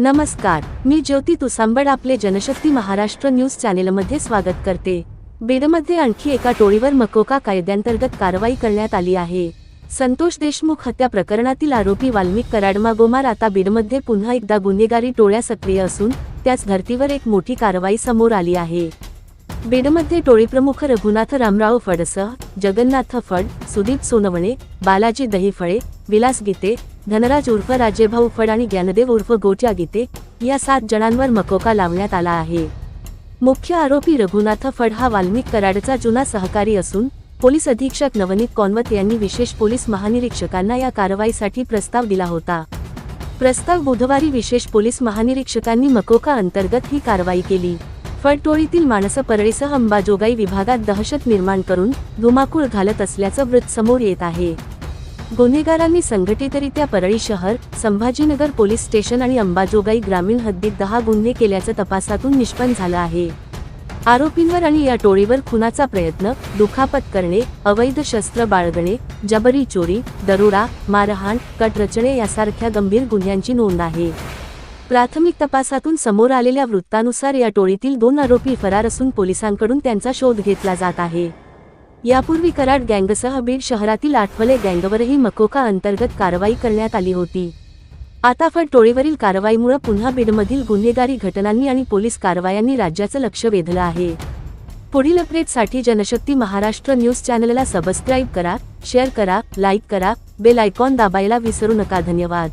नमस्कार मी ज्योती तुसांबड आपले जनशक्ती महाराष्ट्र न्यूज चॅनेलमध्ये स्वागत करते. बेडमध्ये आणखी एका टोळीवर मकोका कायद्यांतर्गत कारवाई करण्यात आली आहे. संतोष देशमुख हत्या प्रकरणातील आरोपी वाल्मिक कराडमा गोमार आता बीडमध्ये पुन्हा एकदा गुन्हेगारी टोळ्या सक्रिय असून त्याच धर्तीवर एक मोठी कारवाई समोर आली आहे. बीडमध्ये टोळीप्रमुख रघुनाथ रामराव फडसह जगन्नाथ फड सुदीप सोनवणे बालाजी दहीफळे विलास गीते धनराज उर्फ राजेभाऊ फड आणि ज्ञानदेव उर्फ गोट्या गीते या सात जणांवर मकोका लावण्यात आला आहे. मुख्य आरोपी रघुनाथ फड हा वाल्मिक कराडचा जुना सहकारी असून पोलीस अधीक्षक नवनीत कॉन्वत यांनी विशेष पोलीस महानिरीक्षकांना या कारवाईसाठी प्रस्ताव दिला होता. प्रस्ताव बुधवारी विशेष पोलीस महानिरीक्षकांनी मकोका अंतर्गत ही कारवाई केली. फडटोळीतील माणसं परळीसह अंबाजोगाई विभागात दहशत निर्माण करून धुमाकूळ घालत असल्याचं वृत्त समोर येत आहे. गुन्हेगारांनी संघटितरित्या परळी शहर संभाजीनगर पोलीस स्टेशन आणि अंबाजोगाई ग्रामीण हद्दीत दहा गुन्हे केल्याचं तपासातून निष्पन्न झालं आहे. आरोपींवर आणि या टोळीवर खुनाचा प्रयत्न दुखापत करणे अवैध शस्त्र बाळगणे जबरी चोरी दरोडा मारहाण कट रचणे यासारख्या गंभीर गुन्ह्यांची नोंद आहे. प्राथमिक तपासातून समोर आलेल्या वृत्तानुसार या टोळीतील दोन आरोपी फरार असून पोलिसांकडून त्यांचा शोध घेतला जात आहे. यापूर्वी कराड गँगसह बीड शहरातील आठवले गँगवरही मकोका अंतर्गत कारवाई करण्यात आली होती. आता फड टोळीवरील कारवाईमुळे पुन्हा बीडमधील गुन्हेगारी घटनांनी आणि पोलीस कारवायांनी राज्याचं लक्ष वेधलं आहे. पुढील अपडेटसाठी जनशक्ती महाराष्ट्र न्यूज चॅनलला सबस्क्राईब करा शेअर करा लाईक करा बेल आयकॉन दाबायला विसरू नका. धन्यवाद.